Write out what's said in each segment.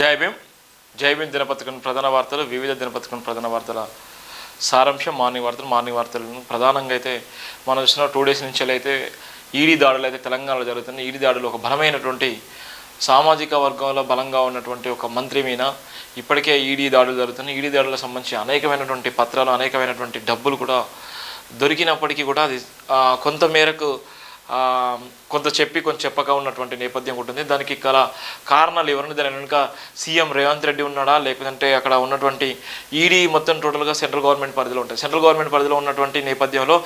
జై భీమ్. జై భీమ్ దినపత్రికను ప్రధాన వార్తలు వివిధ దినపత్రికను ప్రధాన వార్తల సారాంశం మార్నింగ్ వార్తలు మార్నింగ్ వార్తలను ప్రధానంగా అయితే మనం చూసిన టూ డేస్ నుంచి అయితే ఈడీ దాడులు అయితే తెలంగాణలో జరుగుతున్నాయి. ఈడీ దాడులు ఒక బలమైనటువంటి సామాజిక వర్గంలో బలంగా ఉన్నటువంటి ఒక మంత్రి మీద ఇప్పటికే ఈడీ దాడులు జరుగుతున్నాయి. ఈడీ దాడులకు సంబంధించి అనేకమైనటువంటి పత్రాలు అనేకమైనటువంటి డబ్బులు కూడా దొరికినప్పటికీ కూడా అది కొంత మేరకు కొంత చెప్పి కొంత చెప్పక ఉన్నటువంటి నేపథ్యం ఉంటుంది. దానికి గల కారణాలు ఎవరిని దాని వెనుక సీఎం రేవంత్ రెడ్డి ఉన్నాడా? లేకపోతే అక్కడ ఉన్నటువంటి ఈడీ మొత్తం టోటల్గా సెంట్రల్ గవర్నమెంట్ పరిధిలో ఉంటాయి. సెంట్రల్ గవర్నమెంట్ పరిధిలో ఉన్నటువంటి నేపథ్యంలో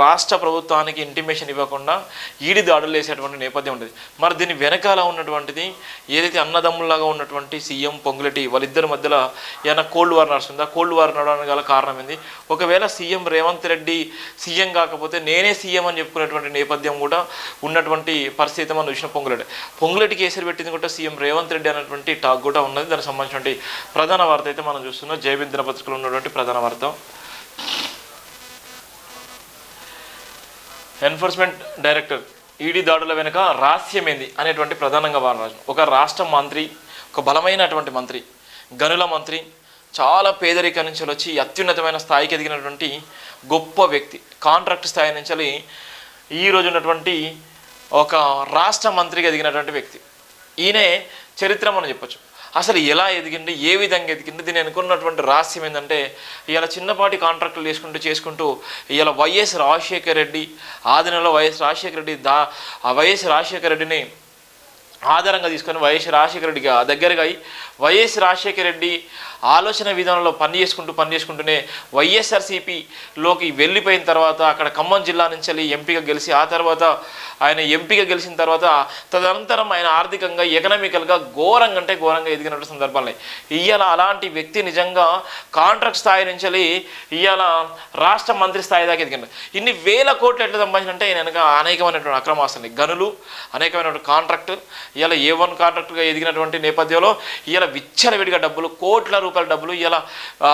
రాష్ట్ర ప్రభుత్వానికి ఇంటిమేషన్ ఇవ్వకుండా ఈడీ దాడులు వేసేటువంటి నేపథ్యం ఉంటుంది. మరి దీని వెనకాల ఉన్నటువంటిది ఏదైతే అన్నదమ్ముల్లాగా ఉన్నటువంటి సీఎం పొంగులెట్టి వాళ్ళిద్దరి మధ్యలో ఏమైనా కోల్డ్ వార్ నడుస్తుందా? కోల్డ్ వార్ నడవడానికి గల కారణం ఏంది? ఒకవేళ సీఎం రేవంత్ రెడ్డి సీఎం కాకపోతే నేనే సీఎం అని చెప్పుకునేటువంటి నేపథ్యం కూడా ఉన్నటువంటి పరిస్థితి మనం చూసిన పొంగులెడ్డి పొంగులెట్టి కేసులు పెట్టింది కూడా సీఎం రేవంత్ రెడ్డి అనేటువంటి టాక్ కూడా ఉన్నది. దానికి సంబంధించినటువంటి ప్రధాన వార్త అయితే మనం చూస్తున్నాం. జయబిన్ దినపత్రికలో ఉన్నటువంటి ప్రధాన వార్త. ఎన్ఫోర్స్మెంట్ డైరెక్టర్ ఈడీ దాడుల వెనుక రహస్యమేంది అనేటువంటి ప్రధానంగా వారు ఒక రాష్ట్ర మంత్రి ఒక బలమైనటువంటి మంత్రి గనుల మంత్రి చాలా పేదరిక నుంచి వచ్చి అత్యున్నతమైన స్థాయికి ఎదిగినటువంటి గొప్ప వ్యక్తి కాంట్రాక్ట్ స్థాయి నుంచి ఈరోజు ఈ రోజు ఉన్నటువంటి ఒక రాష్ట్ర మంత్రిగా ఎదిగినటువంటి వ్యక్తి. ఈయనే చరిత్ర మనం చెప్పొచ్చు. అసలు ఎలా ఎదిగింది ఏ విధంగా ఎదిగింది దీని అనుకున్నటువంటి రహస్యం ఏంటంటే ఇలా చిన్నపాటి కాంట్రాక్టులు చేసుకుంటూ చేసుకుంటూ ఇలా వైఎస్ రాజశేఖర రెడ్డి ఆదినంలో వైఎస్ రాజశేఖర రెడ్డి దా ఆ వైఎస్ రాజశేఖర రెడ్డిని ఆధారంగా తీసుకొని వైఎస్ రాజశేఖర రెడ్డిగా దగ్గరగా అయి వైఎస్ రాజశేఖర రెడ్డి ఆలోచన విధానంలో పని చేసుకుంటూ పని చేసుకుంటూనే వైఎస్ఆర్సీపీలోకి వెళ్ళిపోయిన తర్వాత అక్కడ ఖమ్మం జిల్లా నుంచి వెళ్ళి ఎంపీగా గెలిచి ఆ తర్వాత ఆయన ఎంపీగా గెలిచిన తర్వాత తదనంతరం ఆయన ఆర్థికంగా ఎకనామికల్గా ఘోరంగా అంటే ఘోరంగా ఎదిగినట్టు సందర్భాలు ఇవాళ అలాంటి వ్యక్తి నిజంగా కాంట్రాక్ట్ స్థాయి నుంచి వెళ్ళి ఇవాళ రాష్ట్ర మంత్రి స్థాయి దాకా ఎదిగిన ఇన్ని వేల కోట్లు ఎట్లా సంపాదించినంటే ఆయన వెనక అనేకమైనటువంటి అక్రమాస్తున్నాయి గనులు అనేకమైనటువంటి కాంట్రాక్ట్ ఇలా ఏ వన్ కాంట్రాక్ట్గా ఎదిగినటువంటి నేపథ్యంలో ఇవాళ విచ్చలవిడిగా డబ్బులు కోట్ల రూపాయల డబ్బులు ఇలా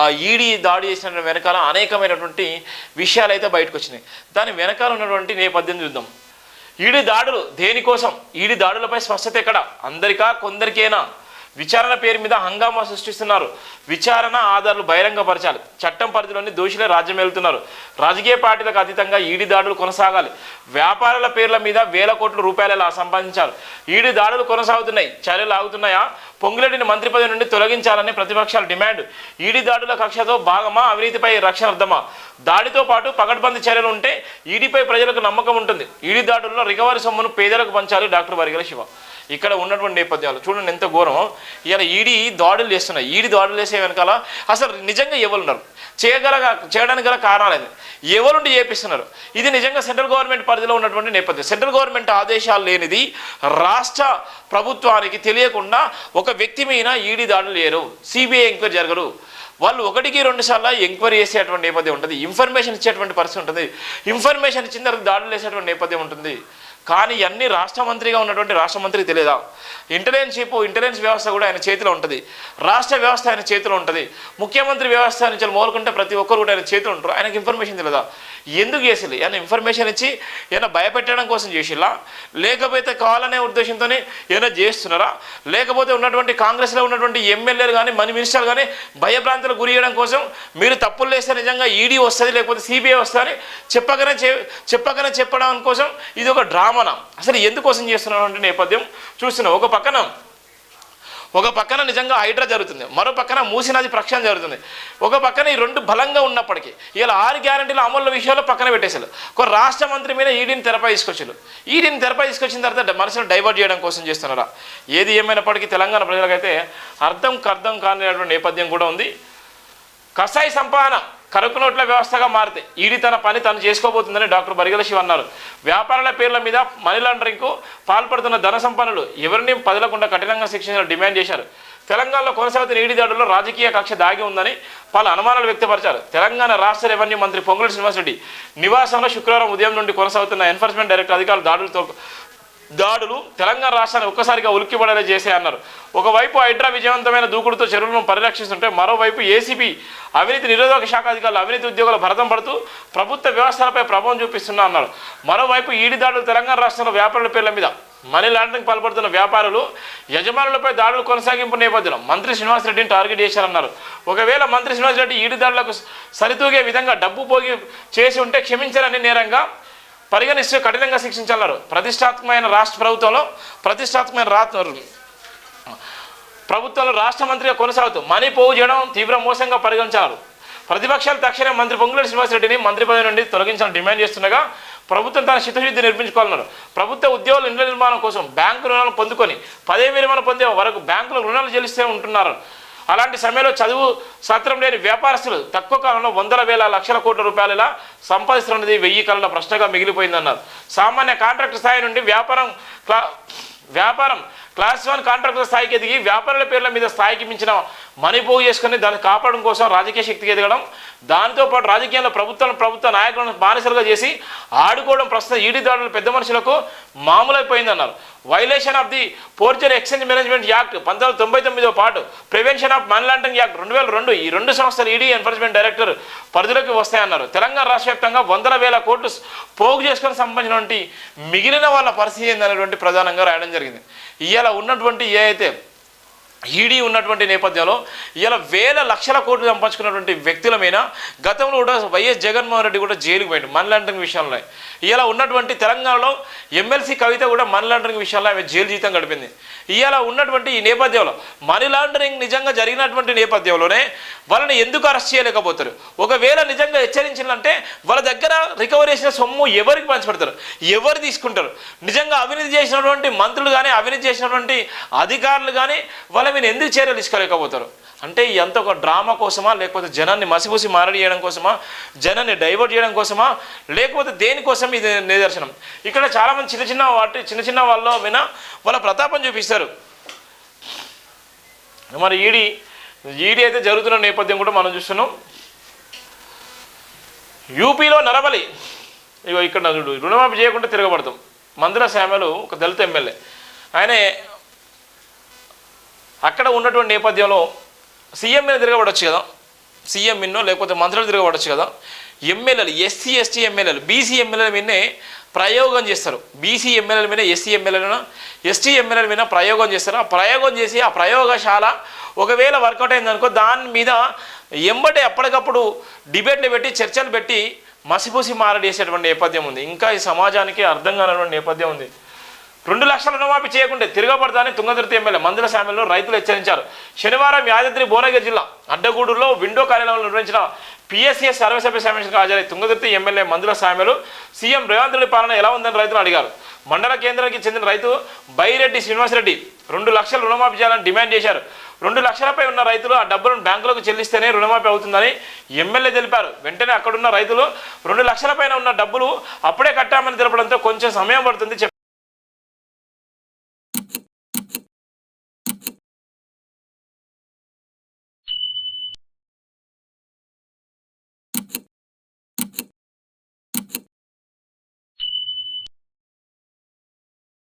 ఈడీ దాడి చేసిన వెనకాల అనేకమైనటువంటి విషయాలు అయితే బయటకు వచ్చినాయి దాని వెనకాల ఉన్నటువంటి నేపథ్యం చూద్దాం. ఈడి దాడులు దేనికోసం? ఈడి దాడులపై స్పష్టత ఎక్కడ? అందరికా కొందరికేనా? విచారణ పేరు మీద హంగామా సృష్టిస్తున్నారు. విచారణ ఆధారాలు బహిరంగపరచాలి. చట్టం పరిధిలోని దోషులే రాజ్యం వెళ్తున్నారు. రాజకీయ పార్టీలకు అతీతంగా ఈడి దాడులు కొనసాగాలి. వ్యాపారాల పేర్ల మీద వేల కోట్ల రూపాయలు ఇలా సంపాదించారు. ఈడి దాడులు కొనసాగుతున్నాయి. చర్యలు ఆగుతున్నాయా? పొంగులేటిని మంత్రి పదవి నుండి తొలగించాలని ప్రతిపక్షాల డిమాండ్. ఈడీ దాడుల కక్షతో భాగమా? అవినీతిపై రక్షణ అర్థమా? దాడితో పాటు పకడ్బందీ చర్యలు ఉంటే ఈడీపై ప్రజలకు నమ్మకం ఉంటుంది. ఈడీ దాడుల్లో రికవరీ సొమ్మును పేదలకు పంచాలి డాక్టర్ వరిగల శివ. ఇక్కడ ఉన్నటువంటి నేపథ్యాలు. చూడండి ఎంత ఘోరం. ఇలా ఈడీ దాడులు చేస్తున్నాయి. ఈడీ దాడులు చేసే వెనకాల అసలు నిజంగా ఎవరున్నారు చేయగల చేయడానికి గల కారణాలేదు ఎవరుండి చేపిస్తున్నారు? ఇది నిజంగా సెంట్రల్ గవర్నమెంట్ పరిధిలో ఉన్నటువంటి నేపథ్యం. సెంట్రల్ గవర్నమెంట్ ఆదేశాలు లేనిది రాష్ట్ర ప్రభుత్వానికి తెలియకుండా ఒక వ్యక్తి మీద ఈడీ దాడులు చేయరు. సిబిఐ ఎంక్వైరీ జరగరు. వాళ్ళు ఒకటికి రెండు సార్లు ఎంక్వైరీ చేసేటువంటి నేపథ్యం ఉంటుంది. ఇన్ఫర్మేషన్ ఇచ్చేటువంటి పరిస్థితి ఉంటుంది. ఇన్ఫర్మేషన్ ఇచ్చిన తర్వాత దాడులు చేసేటువంటి నేపథ్యం ఉంటుంది. కానీ అన్ని రాష్ట్ర మంత్రిగా ఉన్నటువంటి రాష్ట్ర మంత్రికి తెలియదా? ఇంటెలిజెన్స్ చీఫ్ ఇంటెలిజెన్స్ వ్యవస్థ కూడా ఆయన చేతిలో ఉంటుంది. రాష్ట్ర వ్యవస్థ ఆయన చేతిలో ఉంటుంది. ముఖ్యమంత్రి వ్యవస్థ నుంచి మోలుకుంటే ప్రతి ఒక్కరు కూడా ఆయన చేతిలో ఉంటారు. ఆయనకి ఇన్ఫర్మేషన్ తెలియదా ఎందుకు చేసిల్లు ఏమైనా ఇన్ఫర్మేషన్ ఇచ్చి ఏమైనా భయపెట్టడం కోసం చేసిల్లా లేకపోతే కావాలనే ఉద్దేశంతోనే ఏమైనా చేస్తున్నారా? లేకపోతే ఉన్నటువంటి కాంగ్రెస్లో ఉన్నటువంటి ఎమ్మెల్యేలు కానీ మనీ మినిస్టర్లు కానీ భయభ్రాంతులకు గురి చేయడం కోసం మీరు తప్పులు చేస్తే నిజంగా ఈడీ వస్తుంది లేకపోతే సిబిఐ వస్తుంది చెప్పకనే చె చెప్పకనే చెప్పడం కోసం ఇది ఒక డ్రామానా? అసలు ఎందుకోసం చేస్తున్నటువంటి నేపథ్యం చూస్తున్నాం ఒక పక్కన ఒక పక్కన నిజంగా హైడ్రా జరుగుతుంది మరో పక్కన మూసినాది ప్రక్షాళన జరుగుతుంది. ఒక పక్కన ఈ రెండు బలంగా ఉన్నప్పటికీ ఇలా ఆరు గ్యారంటీల అమలు విషయంలో పక్కన పెట్టేశారు. ఒక రాష్ట్ర మంత్రి మీద ఈడీని తెరపై తీసుకొచ్చారు. ఈడీని తెరపై తీసుకొచ్చిన తర్వాత మనసును డైవర్ట్ చేయడం కోసం చేస్తున్నారా? ఏది ఏమైనప్పటికీ తెలంగాణ ప్రజలకైతే అర్థం కర్థం కానిటువంటి నేపథ్యం కూడా ఉంది. కసాయి సంపాదన కరుకు నోట్ల వ్యవస్థగా మారితే ఈడీ తన పని తను చేసుకోబోతుందని డాక్టర్ బరిగల శివ అన్నారు. వ్యాపారాల పేర్ల మీద మనీ లాండరింగ్కు పాల్పడుతున్న ధన సంపన్నులు ఎవరిని పదలకుండా కఠినంగా శిక్షించాలని డిమాండ్ చేశారు. తెలంగాణలో కొనసాగుతున్న ఈడీ దాడుల్లో రాజకీయ కక్ష దాగి ఉందని పలు అనుమానాలు వ్యక్తపరిచారు. తెలంగాణ రాష్ట్ర రెవెన్యూ మంత్రి పొంగులేటి శ్రీనివాసరెడ్డి నివాసంలో శుక్రవారం ఉదయం నుండి కొనసాగుతున్న ఎన్ఫోర్స్మెంట్ డైరెక్టర్ అధికారులు దాడులతో దాడులు తెలంగాణ రాష్ట్రాన్ని ఒక్కసారిగా ఉలిక్కిపడేలా చేసే అన్నారు. ఒకవైపు హైడ్రా విజయవంతమైన దూకుడుతో చెరువులను పరిరక్షిస్తుంటే మరోవైపు ఏసీబీ అవినీతి నిరోధక శాఖ అధికారులు అవినీతి ఉద్యోగులు భరతం పడుతూ ప్రభుత్వ వ్యవస్థలపై ప్రభావం చూపిస్తున్నా అన్నారు. మరోవైపు ఈడి దాడులు తెలంగాణ రాష్ట్రంలో వ్యాపారుల పేర్ల మీద మనీ లాండరింగ్ పాల్పడుతున్న వ్యాపారులు యజమానులపై దాడులు కొనసాగింపు నేపథ్యంలో మంత్రి శ్రీనివాసరెడ్డిని టార్గెట్ చేశారన్నారు. ఒకవేళ మంత్రి శ్రీనివాసరెడ్డి ఈడి దాడులకు సరితూగే విధంగా డబ్బు పోగి చేసి ఉంటే క్షమించారని నేరంగా పరిగణిస్తూ కఠినంగా శిక్షించాలన్నారు. ప్రతిష్టాత్మకమైన రాష్ట్ర ప్రభుత్వంలో ప్రతిష్టాత్మకమైన రా ప్రభుత్వంలో రాష్ట్ర మంత్రిగా కొనసాగుతూ మనీ పోగు చేయడం తీవ్ర మోసంగా పరిగణించారు. ప్రతిపక్షాలు తక్షణమే మంత్రి పొంగులేటి శ్రీనివాసరెడ్డిని మంత్రి పదవి నుండి తొలగించాలని డిమాండ్ చేస్తుండగా ప్రభుత్వం తన చిత్తశుద్ధి నిర్మించుకోవాలన్నారు. ప్రభుత్వ ఉద్యోగుల ఇండ్ల నిర్మాణం కోసం బ్యాంకు రుణాలు పొందుకొని పదే విరమణ పొందే వరకు బ్యాంకులు రుణాలు చెల్లిస్తే ఉంటున్నారు. అలాంటి సమయంలో చదువు సత్రం లేని వ్యాపారస్తులు తక్కువ కాలంలో వందల వేల లక్షల కోట్ల రూపాయలు ఇలా సంపాదిస్తున్నది వెయ్యి కాలంలో ప్రశ్నగా మిగిలిపోయిందన్నారు. సామాన్య కాంట్రాక్టర్ స్థాయి నుండి వ్యాపారం క్లా వ్యాపారం క్లాస్ వన్ కాంట్రాక్టర్ స్థాయికి ఎదిగి వ్యాపారుల పేర్ల మీద స్థాయికి మించిన మనీ పోగు చేసుకుని దాన్ని కాపాడడం కోసం రాజకీయ శక్తికి ఎదగడం దానితో పాటు రాజకీయంలో ప్రభుత్వం ప్రభుత్వ నాయకులను బానిసలుగా చేసి ఆడుకోవడం ప్రస్తుతం ఈడీ దాడులు పెద్ద మనుషులకు మామూలైపోయిందన్నారు. Violation of the foreign exchange management act పంతొమ్మిది తొంభై తొమ్మిదో పాటు prevention of money laundering act రెండు వేల రెండు ఈ రెండు సంస్థలు ఈడీ ఎన్ఫోర్స్మెంట్ డైరెక్టర్ పరిధిలోకి వస్తాయన్నారు. తెలంగాణ రాష్ట్ర వ్యాప్తంగా వందల వేల కోట్లు పోగు చేసుకొని సంబంధించినటువంటి మిగిలిన వాళ్ళ పరిస్థితి ఏందనేటువంటి ప్రధానంగా రాయడం జరిగింది. ఇవాళ ఉన్నటువంటి ఏ అయితే ఈడీ ఉన్నటువంటి నేపథ్యంలో ఇలా వేల లక్షల కోట్లు సంపాదించుకున్నటువంటి వ్యక్తుల మీద గతంలో కూడా వైఎస్ జగన్మోహన్ రెడ్డి కూడా జైలుకు పోయింది మనీ లాండరింగ్ విషయంలో. ఇలా ఉన్నటువంటి తెలంగాణలో ఎమ్మెల్సీ కవిత కూడా మనీ లాండరింగ్ విషయంలో ఆమె జైలు జీవితం గడిపింది. ఇలా ఉన్నటువంటి ఈ నేపథ్యంలో మనీ లాండరింగ్ నిజంగా జరిగినటువంటి నేపథ్యంలోనే వాళ్ళని ఎందుకు అరెస్ట్ చేయలేకపోతారు? ఒకవేళ నిజంగా హెచ్చరించాలంటే వాళ్ళ దగ్గర రికవరీ చేసిన సొమ్ము ఎవరికి పంచిపెడతారు? ఎవరు తీసుకుంటారు? నిజంగా అవినీతి చేసినటువంటి మంత్రులు కానీ అవినీతి చేసినటువంటి అధికారులు కానీ వాళ్ళ మీద ఎందుకు చర్యలు తీసుకోలేకపోతారు? అంటే ఎంత ఒక డ్రామా కోసమా లేకపోతే జనాన్ని మసిపూసి మారడి చేయడం కోసమా జనాన్ని డైవర్ట్ చేయడం కోసమా లేకపోతే దేనికోసం ఇది నిదర్శనం? ఇక్కడ చాలామంది చిన్న చిన్న వాటి చిన్న చిన్న వాళ్ళ విన వాళ్ళ ప్రతాపం చూపిస్తారు. మరి ఈడీ ఈడీ అయితే జరుగుతున్న నేపథ్యం కూడా మనం చూస్తున్నాం. యూపీలో నరబలి. ఇగో ఇక్కడ చూడు రుణమాఫీ చేయకుండా తిరగబడతాం. మందుల శామలు ఒక దళిత ఎమ్మెల్యే. ఆయనే అక్కడ ఉన్నటువంటి నేపథ్యంలో సీఎం మీద తిరగబడవచ్చు కదా. సీఎం మిన్నో లేకపోతే మంత్రులు తిరగబడవచ్చు కదా. ఎమ్మెల్యేలు ఎస్సీ ఎస్టీ ఎమ్మెల్యేలు బీసీ ఎమ్మెల్యేల మీదనే ప్రయోగం చేస్తారు. బీసీ ఎమ్మెల్యేల మీద ఎస్సీ ఎమ్మెల్యేలను ఎస్టీ ఎమ్మెల్యేల మీద ప్రయోగం చేస్తారు. ఆ ప్రయోగం చేసి ఆ ప్రయోగశాల ఒకవేళ వర్కౌట్ అయిందనుకో దాని మీద ఎంబటే ఎప్పటికప్పుడు డిబేట్లు పెట్టి చర్చలు పెట్టి మసిపూసి మారడేసేటువంటి నేపథ్యం ఉంది. ఇంకా ఈ సమాజానికి అర్థం కానటువంటి నేపథ్యం ఉంది. రెండు లక్షల రుణమాఫీ చేయకుంటే తిరగబడతానని తుంగతుర్తి ఎమ్మెల్యే మందుల శామ్యంలో రైతులు హెచ్చరించారు. శనివారం యాదాద్రి భువనగిరి జిల్లా అడ్డగూడులో విండో కార్యాలయంలో నిర్వహించిన పిఎస్సిఎస్ సర్వసభ్య సమావేశానికి హాజరై తుంగతుర్తి ఎమ్మెల్యే మందుల సామెలు సీఎం రేవంత్ రెడ్డి పాలన ఎలా ఉందని రైతులు అడిగారు. మండల కేంద్రానికి చెందిన రైతు బైరెడ్డి శ్రీనివాసరెడ్డి రెండు లక్షల రుణమాఫీ చేయాలని డిమాండ్ చేశారు. రెండు లక్షలపై ఉన్న రైతులు ఆ డబ్బులను బ్యాంకులకు చెల్లిస్తేనే రుణమాఫీ అవుతుందని ఎమ్మెల్యే తెలిపారు. వెంటనే అక్కడున్న రైతులు రెండు లక్షల పైన ఉన్న డబ్బులు అప్పుడే కట్టామని తెలపడంతో కొంచెం సమయం పడుతుంది